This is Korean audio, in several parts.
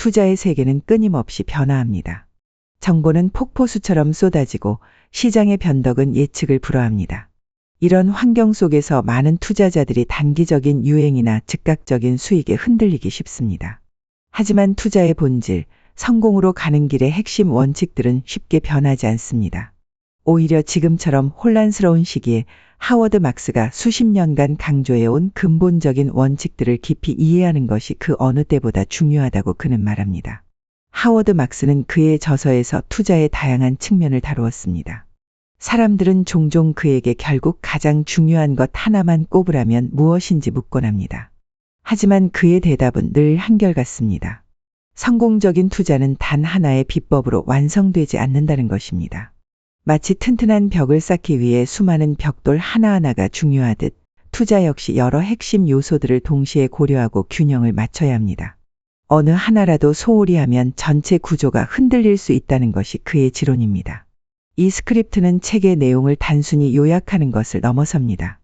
투자의 세계는 끊임없이 변화합니다. 정보는 폭포수처럼 쏟아지고 시장의 변덕은 예측을 불허합니다. 이런 환경 속에서 많은 투자자들이 단기적인 유행이나 즉각적인 수익에 흔들리기 쉽습니다. 하지만 투자의 본질, 성공으로 가는 길의 핵심 원칙들은 쉽게 변하지 않습니다. 오히려 지금처럼 혼란스러운 시기에 하워드 막스가 수십 년간 강조해온 근본적인 원칙들을 깊이 이해하는 것이 그 어느 때보다 중요하다고 그는 말합니다. 하워드 막스는 그의 저서에서 투자의 다양한 측면을 다루었습니다. 사람들은 종종 그에게 결국 가장 중요한 것 하나만 꼽으라면 무엇인지 묻곤 합니다. 하지만 그의 대답은 늘 한결같습니다. 성공적인 투자는 단 하나의 비법으로 완성되지 않는다는 것입니다. 마치 튼튼한 벽을 쌓기 위해 수많은 벽돌 하나하나가 중요하듯 투자 역시 여러 핵심 요소들을 동시에 고려하고 균형을 맞춰야 합니다. 어느 하나라도 소홀히 하면 전체 구조가 흔들릴 수 있다는 것이 그의 지론입니다. 이 스크립트는 책의 내용을 단순히 요약하는 것을 넘어섭니다.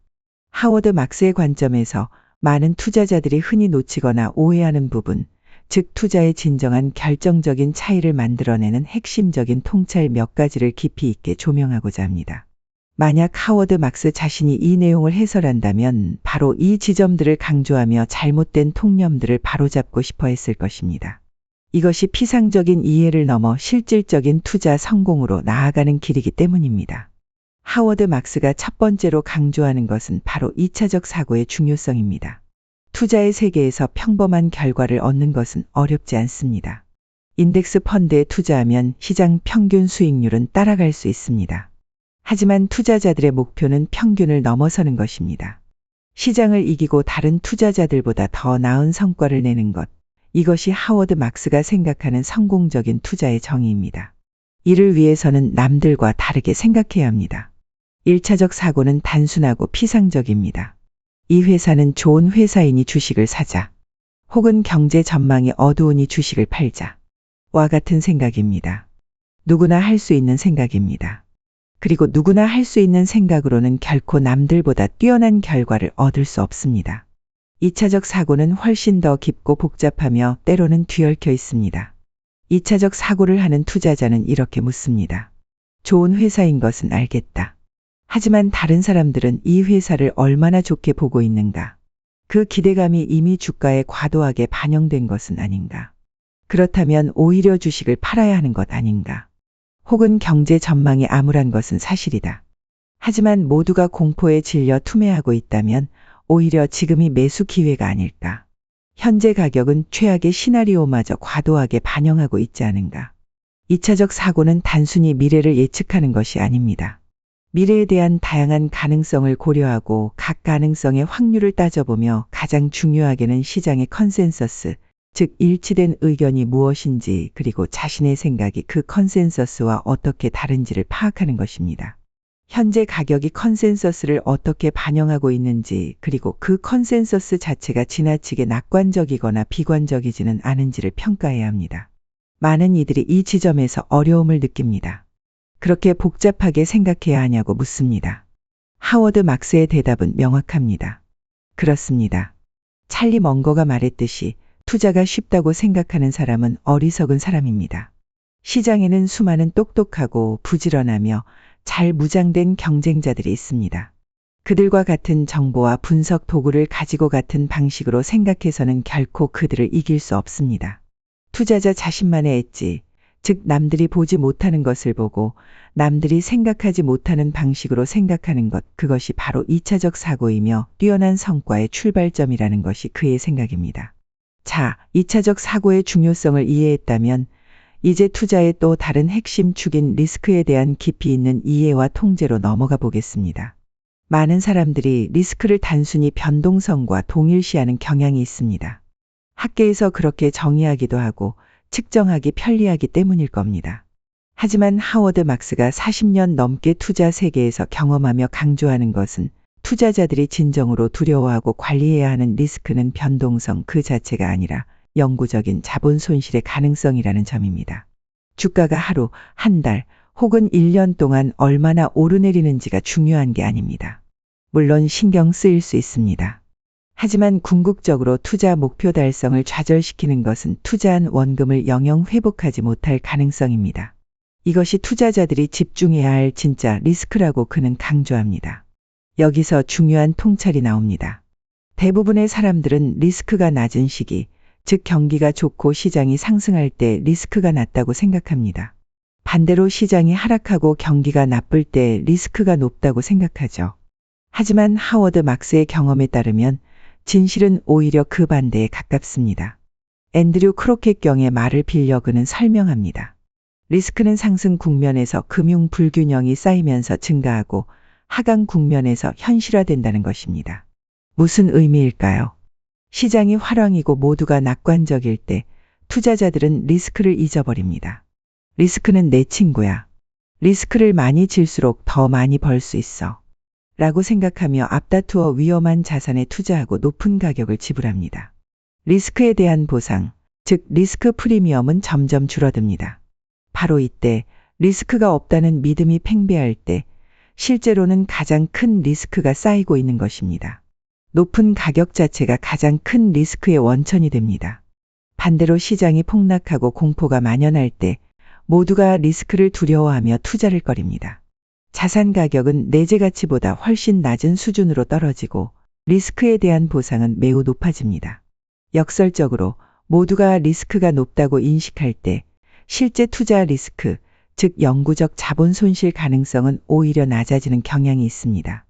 하워드 막스의 관점에서 많은 투자자들이 흔히 놓치거나 오해하는 부분, 즉 투자의 진정한 결정적인 차이를 만들어내는 핵심적인 통찰 몇 가지를 깊이 있게 조명하고자 합니다. 만약 하워드 막스 자신이 이 내용을 해설한다면 바로 이 지점들을 강조하며 잘못된 통념들을 바로잡고 싶어 했을 것입니다. 이것이 피상적인 이해를 넘어 실질적인 투자 성공으로 나아가는 길이기 때문입니다. 하워드 막스가 첫 번째로 강조하는 것은 바로 2차적 사고의 중요성입니다. 투자의 세계에서 평범한 결과를 얻는 것은 어렵지 않습니다. 인덱스 펀드에 투자하면 시장 평균 수익률은 따라갈 수 있습니다. 하지만 투자자들의 목표는 평균을 넘어서는 것입니다. 시장을 이기고 다른 투자자들보다 더 나은 성과를 내는 것. 이것이 하워드 막스가 생각하는 성공적인 투자의 정의입니다. 이를 위해서는 남들과 다르게 생각해야 합니다. 1차적 사고는 단순하고 피상적입니다. 이 회사는 좋은 회사이니 주식을 사자. 혹은 경제 전망이 어두우니 주식을 팔자. 와 같은 생각입니다. 누구나 할 수 있는 생각입니다. 그리고 누구나 할 수 있는 생각으로는 결코 남들보다 뛰어난 결과를 얻을 수 없습니다. 2차적 사고는 훨씬 더 깊고 복잡하며 때로는 뒤얽혀 있습니다. 2차적 사고를 하는 투자자는 이렇게 묻습니다. 좋은 회사인 것은 알겠다. 하지만 다른 사람들은 이 회사를 얼마나 좋게 보고 있는가? 그 기대감이 이미 주가에 과도하게 반영된 것은 아닌가? 그렇다면 오히려 주식을 팔아야 하는 것 아닌가? 혹은 경제 전망이 암울한 것은 사실이다. 하지만 모두가 공포에 질려 투매하고 있다면 오히려 지금이 매수 기회가 아닐까. 현재 가격은 최악의 시나리오마저 과도하게 반영하고 있지 않은가. 2차적 사고는 단순히 미래를 예측하는 것이 아닙니다. 미래에 대한 다양한 가능성을 고려하고 각 가능성의 확률을 따져보며 가장 중요하게는 시장의 컨센서스, 즉 일치된 의견이 무엇인지 그리고 자신의 생각이 그 컨센서스와 어떻게 다른지를 파악하는 것입니다. 현재 가격이 컨센서스를 어떻게 반영하고 있는지 그리고 그 컨센서스 자체가 지나치게 낙관적이거나 비관적이지는 않은지를 평가해야 합니다. 많은 이들이 이 지점에서 어려움을 느낍니다. 그렇게 복잡하게 생각해야 하냐고 묻습니다. 하워드 막스의 대답은 명확합니다. 그렇습니다. 찰리 멍거가 말했듯이 투자가 쉽다고 생각하는 사람은 어리석은 사람입니다. 시장에는 수많은 똑똑하고 부지런하며 잘 무장된 경쟁자들이 있습니다. 그들과 같은 정보와 분석 도구를 가지고 같은 방식으로 생각해서는 결코 그들을 이길 수 없습니다. 투자자 자신만의 엣지, 즉 남들이 보지 못하는 것을 보고 남들이 생각하지 못하는 방식으로 생각하는 것, 그것이 바로 2차적 사고이며 뛰어난 성과의 출발점이라는 것이 그의 생각입니다. 자, 2차적 사고의 중요성을 이해했다면 이제 투자의 또 다른 핵심 축인 리스크에 대한 깊이 있는 이해와 통제로 넘어가 보겠습니다. 많은 사람들이 리스크를 단순히 변동성과 동일시하는 경향이 있습니다. 학계에서 그렇게 정의하기도 하고 측정하기 편리하기 때문일 겁니다. 하지만 하워드 막스가 40년 넘게 투자 세계에서 경험하며 강조하는 것은 투자자들이 진정으로 두려워하고 관리해야 하는 리스크는 변동성 그 자체가 아니라 영구적인 자본 손실의 가능성이라는 점입니다. 주가가 하루, 한 달, 혹은 1년 동안 얼마나 오르내리는지가 중요한 게 아닙니다. 물론 신경 쓰일 수 있습니다. 하지만 궁극적으로 투자 목표 달성을 좌절시키는 것은 투자한 원금을 영영 회복하지 못할 가능성입니다. 이것이 투자자들이 집중해야 할 진짜 리스크라고 그는 강조합니다. 여기서 중요한 통찰이 나옵니다. 대부분의 사람들은 리스크가 낮은 시기, 즉 경기가 좋고 시장이 상승할 때 리스크가 낮다고 생각합니다. 반대로 시장이 하락하고 경기가 나쁠 때 리스크가 높다고 생각하죠. 하지만 하워드 막스의 경험에 따르면 진실은 오히려 그 반대에 가깝습니다. 앤드류 크로켓경의 말을 빌려 그는 설명합니다. 리스크는 상승 국면에서 금융 불균형이 쌓이면서 증가하고 하강 국면에서 현실화된다는 것입니다. 무슨 의미일까요? 시장이 화랑이고 모두가 낙관적일 때 투자자들은 리스크를 잊어버립니다. 리스크는 내 친구야. 리스크를 많이 질수록 더 많이 벌 수 있어. 라고 생각하며 앞다투어 위험한 자산에 투자하고 높은 가격을 지불합니다. 리스크에 대한 보상, 즉 리스크 프리미엄은 점점 줄어듭니다. 바로 이때 리스크가 없다는 믿음이 팽배할 때 실제로는 가장 큰 리스크가 쌓이고 있는 것입니다. 높은 가격 자체가 가장 큰 리스크의 원천이 됩니다. 반대로 시장이 폭락하고 공포가 만연할 때 모두가 리스크를 두려워하며 투자를 꺼립니다. 자산 가격은 내재 가치보다 훨씬 낮은 수준으로 떨어지고 리스크에 대한 보상은 매우 높아집니다. 역설적으로 모두가 리스크가 높다고 인식할 때 실제 투자 리스크, 즉 영구적 자본 손실 가능성은 오히려 낮아지는 경향이 있습니다.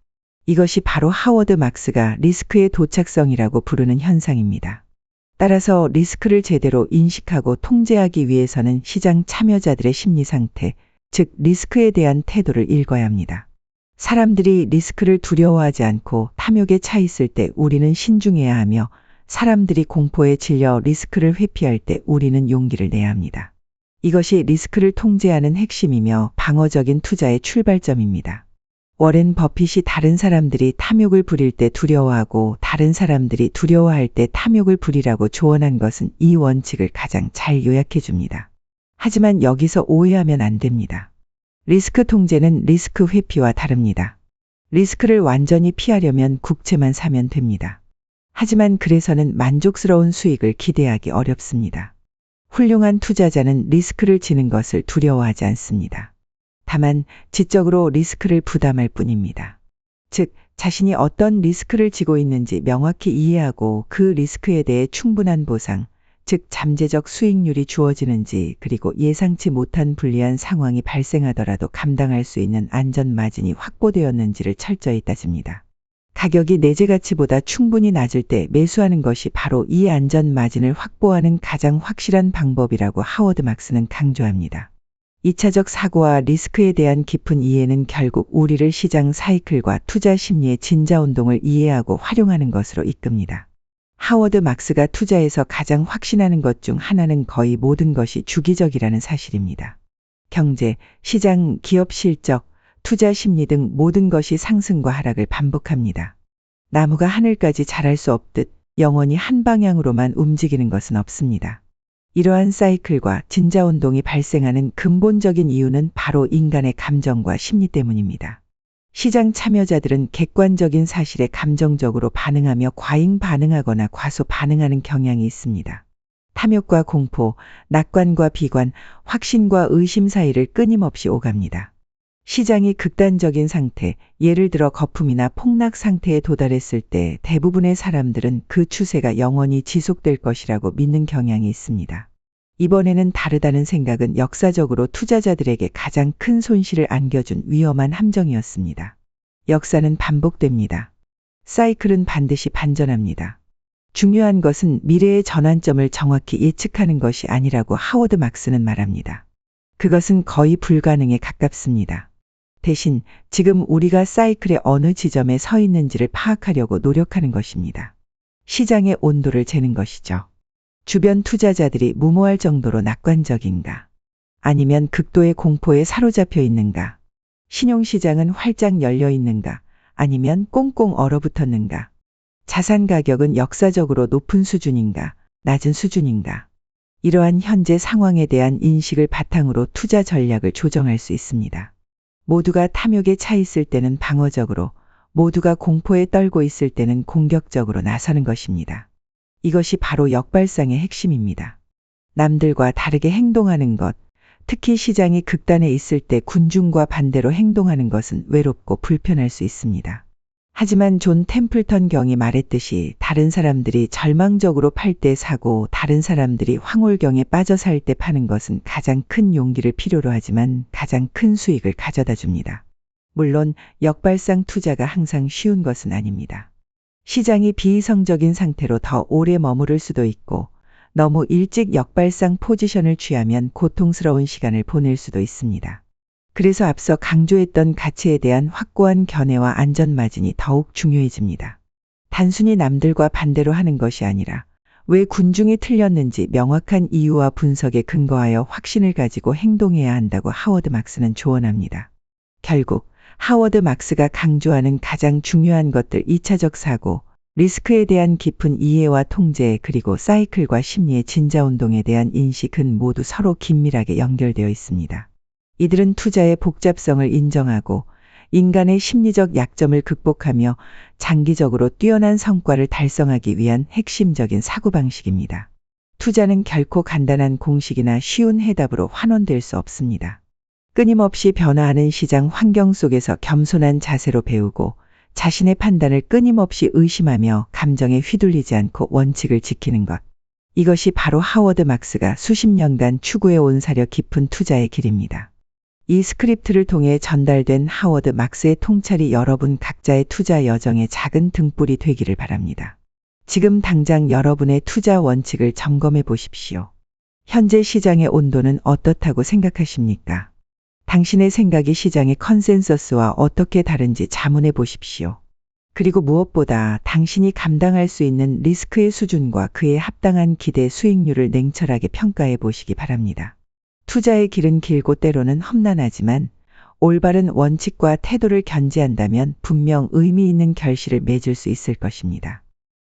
이것이 바로 하워드 막스가 리스크의 도착성이라고 부르는 현상입니다. 따라서 리스크를 제대로 인식하고 통제하기 위해서는 시장 참여자들의 심리 상태, 즉 리스크에 대한 태도를 읽어야 합니다. 사람들이 리스크를 두려워하지 않고 탐욕에 차 있을 때 우리는 신중해야 하며 사람들이 공포에 질려 리스크를 회피할 때 우리는 용기를 내야 합니다. 이것이 리스크를 통제하는 핵심이며 방어적인 투자의 출발점입니다. 워렌 버핏이 다른 사람들이 탐욕을 부릴 때 두려워하고 다른 사람들이 두려워할 때 탐욕을 부리라고 조언한 것은 이 원칙을 가장 잘 요약해 줍니다. 하지만 여기서 오해하면 안 됩니다. 리스크 통제는 리스크 회피와 다릅니다. 리스크를 완전히 피하려면 국채만 사면 됩니다. 하지만 그래서는 만족스러운 수익을 기대하기 어렵습니다. 훌륭한 투자자는 리스크를 지는 것을 두려워하지 않습니다. 다만 지적으로 리스크를 부담할 뿐입니다. 즉, 자신이 어떤 리스크를 지고 있는지 명확히 이해하고 그 리스크에 대해 충분한 보상, 즉 잠재적 수익률이 주어지는지 그리고 예상치 못한 불리한 상황이 발생하더라도 감당할 수 있는 안전 마진이 확보되었는지를 철저히 따집니다. 가격이 내재 가치보다 충분히 낮을 때 매수하는 것이 바로 이 안전 마진을 확보하는 가장 확실한 방법이라고 하워드 막스는 강조합니다. 2차적 사고와 리스크에 대한 깊은 이해는 결국 우리를 시장 사이클과 투자 심리의 진자 운동을 이해하고 활용하는 것으로 이끕니다. 하워드 막스가 투자에서 가장 확신하는 것 중 하나는 거의 모든 것이 주기적이라는 사실입니다. 경제, 시장, 기업 실적, 투자 심리 등 모든 것이 상승과 하락을 반복합니다. 나무가 하늘까지 자랄 수 없듯 영원히 한 방향으로만 움직이는 것은 없습니다. 이러한 사이클과 진자운동이 발생하는 근본적인 이유는 바로 인간의 감정과 심리 때문입니다. 시장 참여자들은 객관적인 사실에 감정적으로 반응하며 과잉 반응하거나 과소 반응하는 경향이 있습니다. 탐욕과 공포, 낙관과 비관, 확신과 의심 사이를 끊임없이 오갑니다. 시장이 극단적인 상태, 예를 들어 거품이나 폭락 상태에 도달했을 때 대부분의 사람들은 그 추세가 영원히 지속될 것이라고 믿는 경향이 있습니다. 이번에는 다르다는 생각은 역사적으로 투자자들에게 가장 큰 손실을 안겨준 위험한 함정이었습니다. 역사는 반복됩니다. 사이클은 반드시 반전합니다. 중요한 것은 미래의 전환점을 정확히 예측하는 것이 아니라고 하워드 막스는 말합니다. 그것은 거의 불가능에 가깝습니다. 대신 지금 우리가 사이클의 어느 지점에 서 있는지를 파악하려고 노력하는 것입니다. 시장의 온도를 재는 것이죠. 주변 투자자들이 무모할 정도로 낙관적인가? 아니면 극도의 공포에 사로잡혀 있는가? 신용시장은 활짝 열려 있는가? 아니면 꽁꽁 얼어붙었는가? 자산 가격은 역사적으로 높은 수준인가? 낮은 수준인가? 이러한 현재 상황에 대한 인식을 바탕으로 투자 전략을 조정할 수 있습니다. 모두가 탐욕에 차 있을 때는 방어적으로, 모두가 공포에 떨고 있을 때는 공격적으로 나서는 것입니다. 이것이 바로 역발상의 핵심입니다. 남들과 다르게 행동하는 것, 특히 시장이 극단에 있을 때 군중과 반대로 행동하는 것은 외롭고 불편할 수 있습니다. 하지만 존 템플턴 경이 말했듯이 다른 사람들이 절망적으로 팔 때 사고 다른 사람들이 황홀경에 빠져 살 때 파는 것은 가장 큰 용기를 필요로 하지만 가장 큰 수익을 가져다 줍니다. 물론 역발상 투자가 항상 쉬운 것은 아닙니다. 시장이 비이성적인 상태로 더 오래 머무를 수도 있고 너무 일찍 역발상 포지션을 취하면 고통스러운 시간을 보낼 수도 있습니다. 그래서 앞서 강조했던 가치에 대한 확고한 견해와 안전마진이 더욱 중요해집니다. 단순히 남들과 반대로 하는 것이 아니라 왜 군중이 틀렸는지 명확한 이유와 분석에 근거하여 확신을 가지고 행동해야 한다고 하워드 막스는 조언합니다. 결국 하워드 막스가 강조하는 가장 중요한 것들 2차적 사고, 리스크에 대한 깊은 이해와 통제 그리고 사이클과 심리의 진자운동에 대한 인식은 모두 서로 긴밀하게 연결되어 있습니다. 이들은 투자의 복잡성을 인정하고 인간의 심리적 약점을 극복하며 장기적으로 뛰어난 성과를 달성하기 위한 핵심적인 사고방식입니다. 투자는 결코 간단한 공식이나 쉬운 해답으로 환원될 수 없습니다. 끊임없이 변화하는 시장 환경 속에서 겸손한 자세로 배우고 자신의 판단을 끊임없이 의심하며 감정에 휘둘리지 않고 원칙을 지키는 것. 이것이 바로 하워드 막스가 수십 년간 추구해 온 사려 깊은 투자의 길입니다. 이 스크립트를 통해 전달된 하워드 막스의 통찰이 여러분 각자의 투자 여정의 작은 등불이 되기를 바랍니다. 지금 당장 여러분의 투자 원칙을 점검해 보십시오. 현재 시장의 온도는 어떻다고 생각하십니까? 당신의 생각이 시장의 컨센서스와 어떻게 다른지 자문해 보십시오. 그리고 무엇보다 당신이 감당할 수 있는 리스크의 수준과 그에 합당한 기대 수익률을 냉철하게 평가해 보시기 바랍니다. 투자의 길은 길고 때로는 험난하지만 올바른 원칙과 태도를 견지한다면 분명 의미 있는 결실을 맺을 수 있을 것입니다.